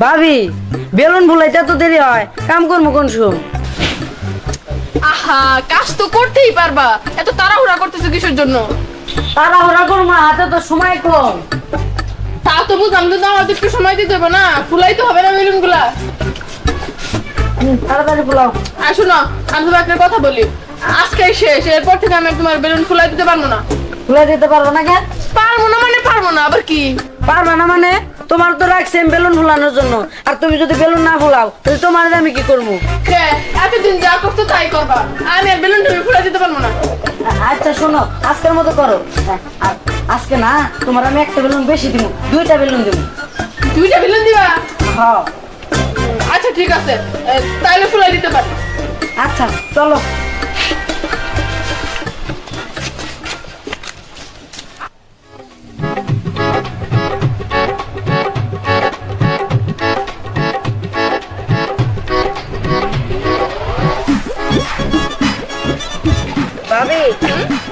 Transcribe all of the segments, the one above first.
ভাবি বেলুন ভুলাইতে তো দেরি হয় কাম করব কোন শুন আহা কাজ তো করতেই পারবা। এত তাড়াহুড়া করতেছো কিসের জন্য? তাড়াহুড়া করব হাতে তো সময় কম। তা তো বুঝলাম কিন্তু আমার একটু সময় দিতে হবে না। ফুলাই তো হবে না বেলুনগুলা তাড়াতাড়ি ফুলাও। আর শোনো আমি তোমার একটা কথা বলি। আজকে শেষ এরপর থেকে আমি তোমার বেলুন ফুলাই দিতে পারব না। ফুলাই দিতে পারব না কেন? পারব না মানে পারব না আবার কি? পারব না মানে? তোমার তো রাখছি আমি বেলুন ফুলানোর জন্য। আর তুমি যদি বেলুন না ফুলাও তাহলে তোমার আমি কি করব? এতদিন যা করতো তাই করবা। আমি আর বেলুন তুমি ফুলাই দিতে পারব না। আচ্ছা শোনো আজকের মতো করো। হ্যাঁ, আজকে না তোমার আমি একটা বেলুন বেশি দিব দুইটা বেলুন দিব দুইটা বেলুন দিবা? হ্যাঁ। আচ্ছা ঠিক আছে। এ, তাইলে ফুলাই দিতে পারি। আচ্ছা চলো।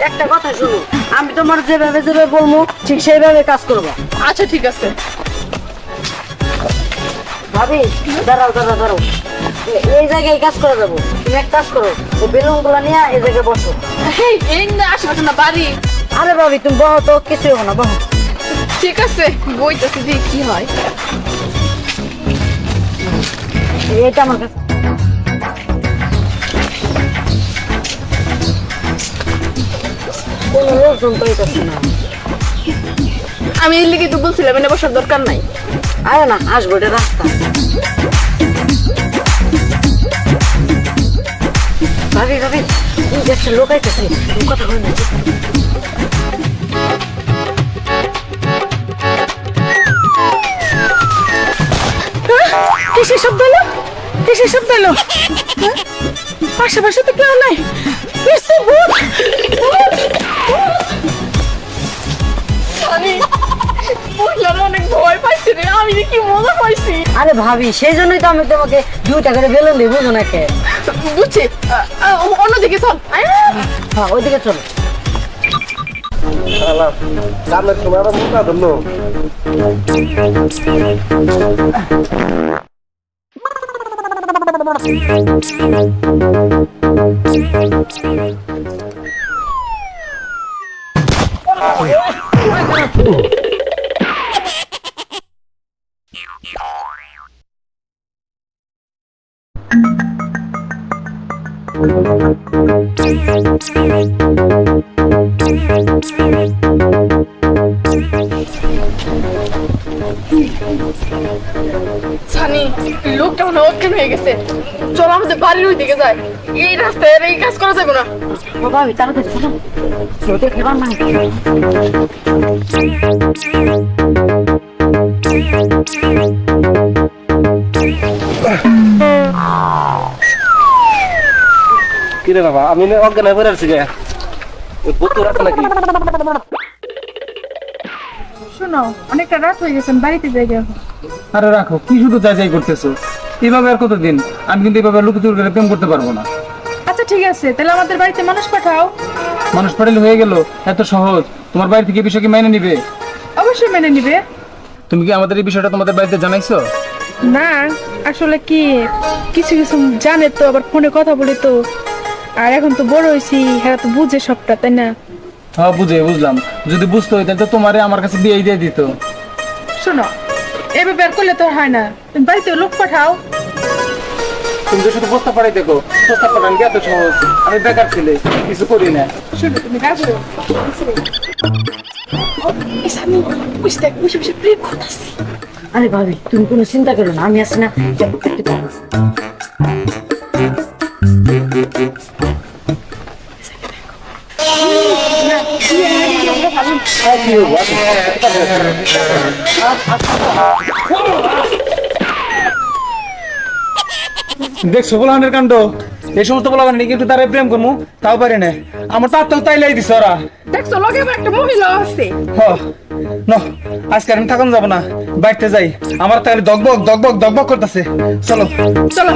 একটা কথা শুনো আমি তোমার যেভাবে যেভাবে বলব ঠিক সেইভাবে কাজ করব। আচ্ছা ঠিক আছে। ভাবি দাঁড়াও দাঁড়াও দাঁড়াও। এই জায়গায় কাজ করে যাব তুমি এক কাজ করো ও বেলুনগুলা নিয়ে এই জায়গায় বসো। এই না আশেপাশে না বাড়ি। আরে ভাবি তুমি বহো তো কিছু হবে না বহো। ঠিক আছে বইতেছি দেখি কি হয়। এটা আমার কাছে। কোনো লোকজন তো হইতেছে না আমি এর লিগে তো বলছিলাম এনে বসার দরকার নাই। আরে না আসব এটা রাস্তা। ভাবি ভাবি একটা লোক আইতেছে কথা হয় না কিসের শব্দ এলো কিসের শব্দ এলো হ্যাঁ? আশেপাশে তো কেউ নাই। রে আমি কি মজা পাইছি আরে ভাবি সেই জন্যই তো আমি তোমাকে দুইটা করে বেলুন দিই বুঝো না কে বুঝছি অন্যদিকে চল। হ্যাঁ ওইদিকে চলো সামনের সময় আবার মোটা ধরলো সানি লোকটা মনে অজ্ঞান হয়ে গেছে। চল আমাদের বাড়ির ওই দিকে যায় এই রাস্তায় আর এই কাজ করা যাবে না। ও ভাবি তাড়াতাড়ি চলো। দেখতে পার না কিরে বাবা আমি অজ্ঞান হয়ে পড়ে আছি গে। ওই বোতল আছে নাকি? শোনো অনেকটা রাত হয়ে গেছে বাড়িতে যাই। আরে রাখো কি শুধু যাই যাই করতেছো? এইভাবে আর কতদিন? আমি কিন্তু লুকোচুর করে প্রেম করতে পারব না। আচ্ছা ঠিক আছে তাহলে আমাদের বাড়িতে মানুষ পাঠাও। মানুষ পাঠালে হয়ে গেল এত সহজ। তোমার বাড়ি থেকে বিষয় কি মেনে নিবে? অবশ্যই মেনে নিবে। তুমি কি আমাদের এই বিষয়টা তোমাদের বাড়িতে জানাইছো? না আসলে কি কিছু কিছু জানে তো আবার ফোনে কথা বলে তো। আর এখন তো বড় হয়েছি হ্যাঁ তো বুঝে সবটা তাই না? হ্যাঁ বুঝে বুঝলাম। যদি বুঝতে হইতেন তো তোমারে আমার কাছে বিয়ে দিয়ে দিত। শোনো এভাবে বের করলে তো হয় না। তুমি বাড়িতে লোক পাঠাও। তুমি তো শুধু বস্তা পাঠাই দেখো বস্তা পাঠান কি এত সহজ? আমি বেকার ছেলে কিছু করি না। শোনো তুমি রাখো বুঝতে বসে বসে প্রেম করতেছি। আরে ভাবি তুমি কোনো চিন্তা করো না আমি আছি না। দেখছ বলানের কাণ্ড? এই সমস্ত বলা মানে কিন্তু তারা প্রেম করব তাও পারে না আমার তার তো তাই লাই দিছে ওরা। দেখছ লগে একটা মহিলা আছে। হ ন আজকে আমি থাকুন যাব না। বাইতে যাই। আমার তাহলে দগবগ দগবগ দগবগ করতেছে। চলো। চলো।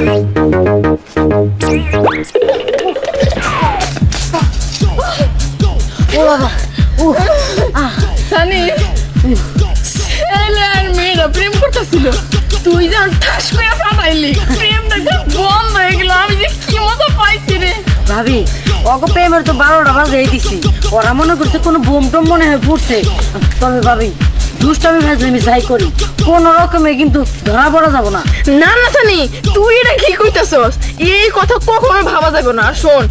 ও বাবা ও। প্রেম করতেছিল। তুই যখন ঠাস করে ফাটাইলি প্রেমটা একদম বন্ধ হয়ে গেল আমি যে কি মতো পাইছি রে। ভাবি অগো প্রেমের তো বারোটা বাজে দিছি। ওরা মনে করছে কোনো বোম টোম মনে হয় পড়ছে তবে ভাবি দুষ্টামি যাই করি কোন রকমে কিন্তু ধরা পড়া যাব না। না না সানি তুই এটা কি কইতাছস? এই কথা কখনো ভাবা যাবে না। শোন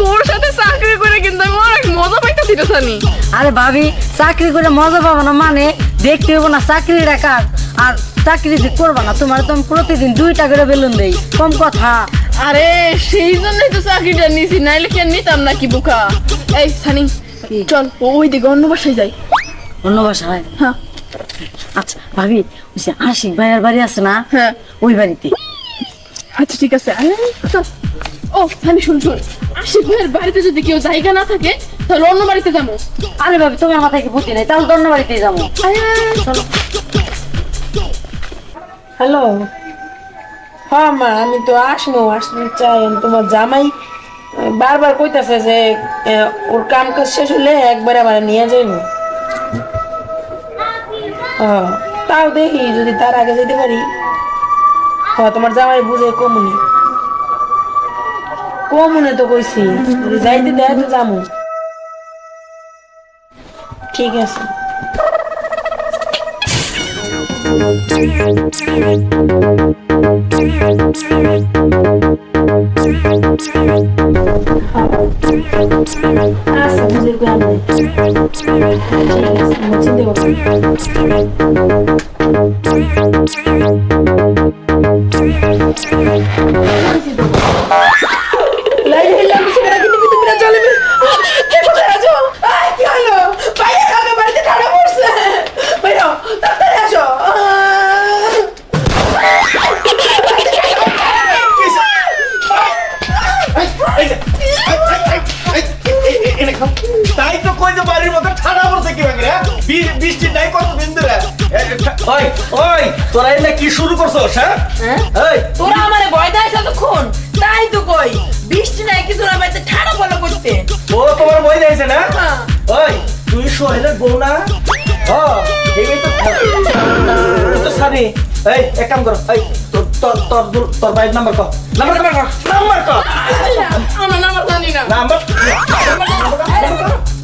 তোর সাথে চাকরি করে কিন্তু আমি অনেক মজা পাইতেছি সানি। আরে ভাবি চাকরি করে মজা পাবো না মানে দেখতে হব না চাকরি রাখার আর চাকরি যে করবা না তোমার তো প্রতিদিন দুইটা করে বেলুন দেই। কম কথা। আরে সেই জন্যই তো চাকরিটা নিছি নাইলে কি নিতাম নাকি বুকা? এই সানি চল ওই দিকে অন্য বাসায় যাই। অন্য বাসায়? হ্যাঁ। আচ্ছা ভাবি ওই যে আশিক ভাইয়ের বাড়ি আছে না? হ্যাঁ। ওই বাড়িতে। আচ্ছা ঠিক আছে। আরে, চল। ও সানি শুন শুন। আশিক ভাইয়ের বাড়িতে যদি কেউ জায়গা না থাকে তাহলে অন্য বাড়িতে যাব। আরে ভাবি তোমার মাথায় কি বুদ্ধি নেই? তাহলে তো অন্য বাড়িতেই যাব। আরে, চলো। হ্যালো হ্যাঁ মা, আমি তো আসব, আসতে চাই। তোমার জামাই। বারবার কইতাছে যে ওর কাম কাজ শেষ হলে একবার আবার নিয়ে যাইব। হ্যাঁ তাও দেখি, যদি তার আগে যেতে পারি। হ্যাঁ তোমার জামাই বুঝে কমুনি। কমুনে তো কইছি, যদি যাইতে দেয় তো যামু। ঠিক আছে। আচ্ছা বুঝে কই আমি ঠিক আছে আমার চিন্তা তাই তো কই যে বাড়ির মধ্যে ঠান্ডা পড়ছে কি ভাঙরে বৃষ্টি নাই কত দিন ধরে। ওই ওই তোরা এনে কি শুরু করছস হ্যাঁ? এই তোরা আমারে ভয় দেয় ততক্ষণ তাই তো কই বৃষ্টি নাই কিছু না বাড়িতে ঠাড়া বলো করতে? ও তোমার বই দিয়েছে না? ওই তুই সোহেলের বউ না? ও এই তো তো সানি এই এক কাম কর এই তোর তোর তোর বাইক নাম্বার কর। নাম্বার কর নাম্বার কর আমার নাম জানি না। নাম্বার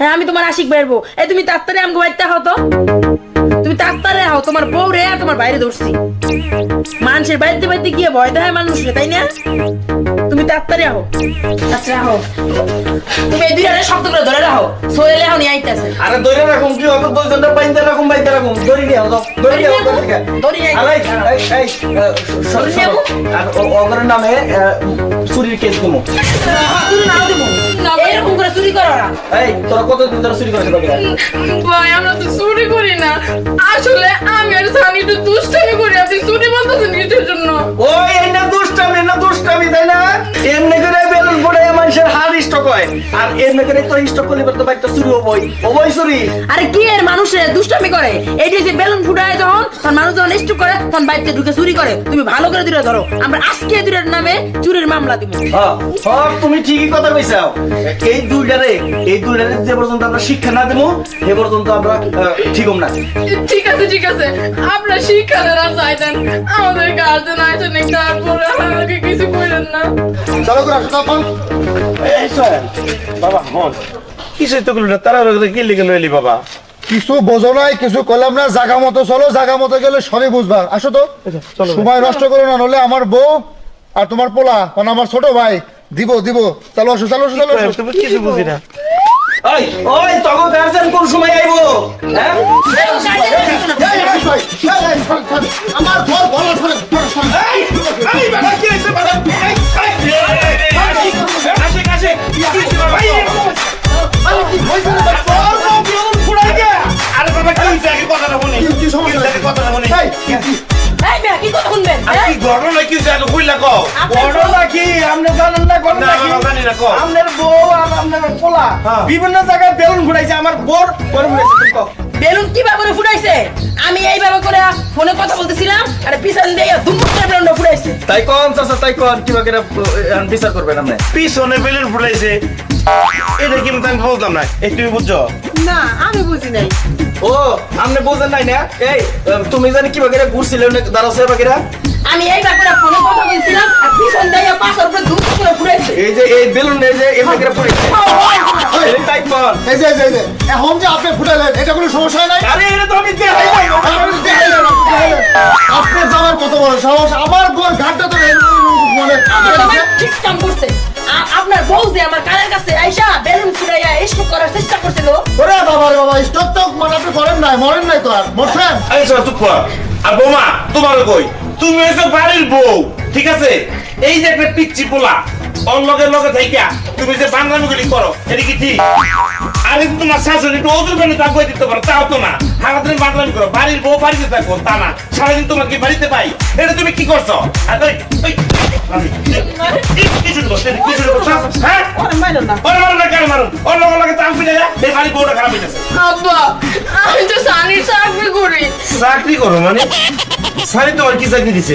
হ্যাঁ আমি তোমার আশিক বউ। এই তুমি তাড়াতাড়ি আমাকে বাড়িতে হও তো। তুমি তাড়াতাড়ি হও তোমার বউ রে, আর তোমার বাইরে ধরছি। মানুষের বাড়িতে বাড়িতে গিয়ে ভয় দেয় মানুষ তাই না? তুমি তাড়াতাড়ি আহো। আচ্ছা আহো। তুমি এই দুইটা শব্দ করে ধরে রাখো। সোহেল আরে দড়ি রাখুন কি হবে? দুইজনটা বাইন্দে রাখুন বাইন্দে রাখুন। দড়ি নিয়ে আও দড়ি নিয়ে আও দড়ি নিয়ে দড়ি এই এই সরি নিয়ে আর ওগরের নামে চুরির কেস দিমু। তুমি নাও দেবো এরকম করে চুরি করো না। এই তোরা কতদিন ধরে চুরি করছিস ভাই আমরা তো চুরি করি না। আসলে আমি আর সানি একটু দুষ্টামি করি। আপনি চুরি বলতেছেন কিসের জন্য। ওই এই না দুষ্টামি না দুষ্টামি তাই হয় আর এমনি করে তো স্টক করলে তো বাইকটা চুরি হবই হবই চুরি। আরে কি এর মানুষে? দুষ্টামি করে। এই যে বেলুন ফুটায় যখন তখন মানুষ যখন স্টু করে তখন বাইকতে ঢুকে চুরি করে। তুমি ভালো করে দূরে ধরো। আমরা আজকে দূরের নামে চুরির মামলা দিব। হ্যাঁ, হ্যাঁ, তুমি ঠিকই কথা কইছাও এই দুইটারে এই দুইটারে যে পর্যন্ত আমরা শিক্ষা না দেবো সে পর্যন্ত আমরা আহ, ঠিক হম না। ঠিক আছে ঠিক আছে। আপনার শিক্ষাদের আর চাইতেন আমাদের গার্জেন আইসেন তারপরে আমাকে কিছু করেন না। চালু করে আসো বাবা হন তো তারা কি লিখে লইলি বাবা কিছু বোঝো নাই কিছু করলাম না জাগা মতো চলো জাগা মতো গেলে সবই বুঝবা আসো তো সময় নষ্ট করো না নলে আমার বউ আর তোমার পোলা মানে আমার ছোট ভাই দিব দিব চলো আসো চলো চলো তুমি কিছু বুঝি না ওই ওই তখন গার্জেন কোন সময় আইবো হ্যাঁ এই, এই, ভাই, এই, এই, শোন, শোন, আমার ঘর বলো শোনেন, শোনেন, শোনেন। কি বিভিন্ন জায়গায় বেলুন ফুটাইছে আমার বোর বেলুন ফুটাইছে কীভাবে ফুটাইছে? আমি এইভাবে করে ফোনে কথা বলতেছিলাম আর পিছন দিয়ে দুম করে বেলুনটা ফুটাইছে। তাই কোন চাচা তাই কোন এখন বিচার করবেন আপনি? পিছনে বেলুন ফুলাইছে এটা কিন্তু আমি বুঝলাম না এই তুমি বুঝছ না আমি বুঝি নাই ও আপনি বুঝেন নাই না এই তুমি জানি কিবা করে ঘুরছিলে দাঁড়াও সে বাকিরা আমি এইভাবে করে ফোনে কথা বলছিলাম আর পিছন দিয়ে পাশের উপরে দুম করে ফুটাইছে এই যে এই বেলুন এই যে এমনি করে পড়েছে এই তাই কোন এই যে, এই যে, এখন যে আপনি ফুটালেন এটা কোনো সমস্যা নাই আরে এটা তো আমি দেখাই নাই আপনি দেখালেন, আপনি দেখালেন। কত বড় সাহস আমার বোন ঘাটটা তো মানে ঠিক কাম করছে আপনার বউ যে আমার কানের কাছে আইসা বেলুন ছুড়াইয়া এসব করার চেষ্টা করছিল। ওরে বাবা রে বাবা স্টক তো মানে আপনি করেন নাই মরেন নাই তো আর মরছেন? এই সব চুপ কর। আর বৌমা তোমার কই? তুমি এসব বাড়ির বউ ঠিক আছে? এই যে একটা পিচ্ছি পোলা ওর লগে লগে থাইকা তুমি যে বাংলামি গুলি করো এটা কি ঠিক? আরে তোমার শাশুড়ি একটু ওদের বেলা তা কই দিতে পারো তাও তো না। সারাদিন বাংলামি করো বাড়ির বউ বাড়িতে থাকো তা না। সারাদিন তোমাকে বাড়িতে পাই? এটা তুমি কি করছ? হ্যাঁ? হয়ে? চাকরি করো মানে? সারি তোমার কি চাকরি দিছে?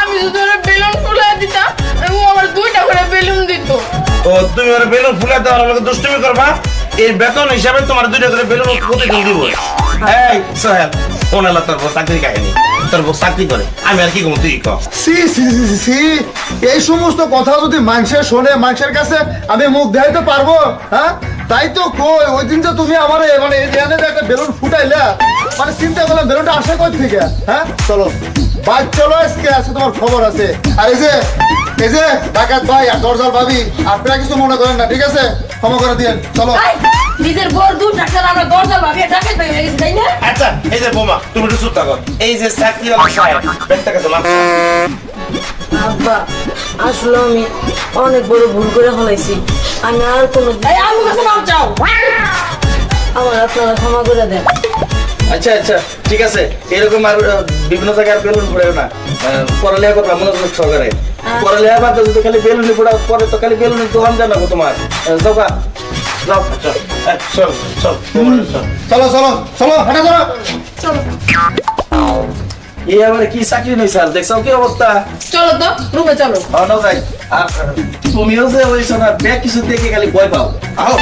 আমি যদি ওরা বেলুন ফুলাই দিতাম ও আমার দুইটা করে বেলুন দিত। ও তুমি ওর বেলুন ফুলা দাও আর আমাকে দুষ্টুমি করবা? এর বেতন হিসাবে তোমার দুইটা করে বেলুন প্রতিদিন দিব। এই সোহেল ওনালা তোর চাকরি কাহিনী। তোর বউ চাকরি করে আমি আর কি কম তুই কর সি সি সি সি, সি এই সমস্ত কথা যদি মানুষের শোনে মানুষের কাছে আমি মুখ দেখাইতে পারব হ্যাঁ? তাই তো কই ওই দিন যে তুমি আমার মানে এখানে যে একটা বেলুন ফুটাইলা মানে চিন্তা করলাম বেলুনটা আসে কই থেকে? হ্যাঁ? চলো। চলো আজকে আজকে তোমার খবর আছে। আর এই যে এই যে ডাকাত ভাই আর দরজাল ভাবি আপনারা কিছু মনে করেন না ঠিক আছে? ক্ষমা করে দিন চলো। নিজের বউর দূর ডাক্তার আমরা দরজা ভাবিয়ে ডাকাত হয়ে গেছে তাই না? আচ্ছা এই যে বোমা তুমি একটু চুপ থাকো। এই যে চাকরি আমার সাহেব ব্যাগটা কাছে আব্বা আসলে আমি অনেক বড় ভুল করে ফেলাইছি। আমি আর কোনো এই আমার চাও। আমার আপনারা ক্ষমা করে দেন। আচ্ছা আচ্ছা ঠিক আছে। এরকম আর বিভিন্ন জায়গায় আর বেলুন ফুটাইও না। আহ, পড়ালেখা করবা মনোযোগ সহকারে। পড়ালেখা বাদ যদি খালি বেলুন ফুটাও পরে তো খালি বেলুন দোকান জানাব তোমার। আহ, যাও গা। চল চল চল। চল চলো হাঁটা চলো। এই আবার কি চাকরি নই স্যার? দেখছ কি অবস্থা? চলো তো রুমে চলো। হ্যাঁ, না যাই। আর তুমিও যে ওই শোনা ব্যাগ কিছু দেখে খালি ভয় পাও। আও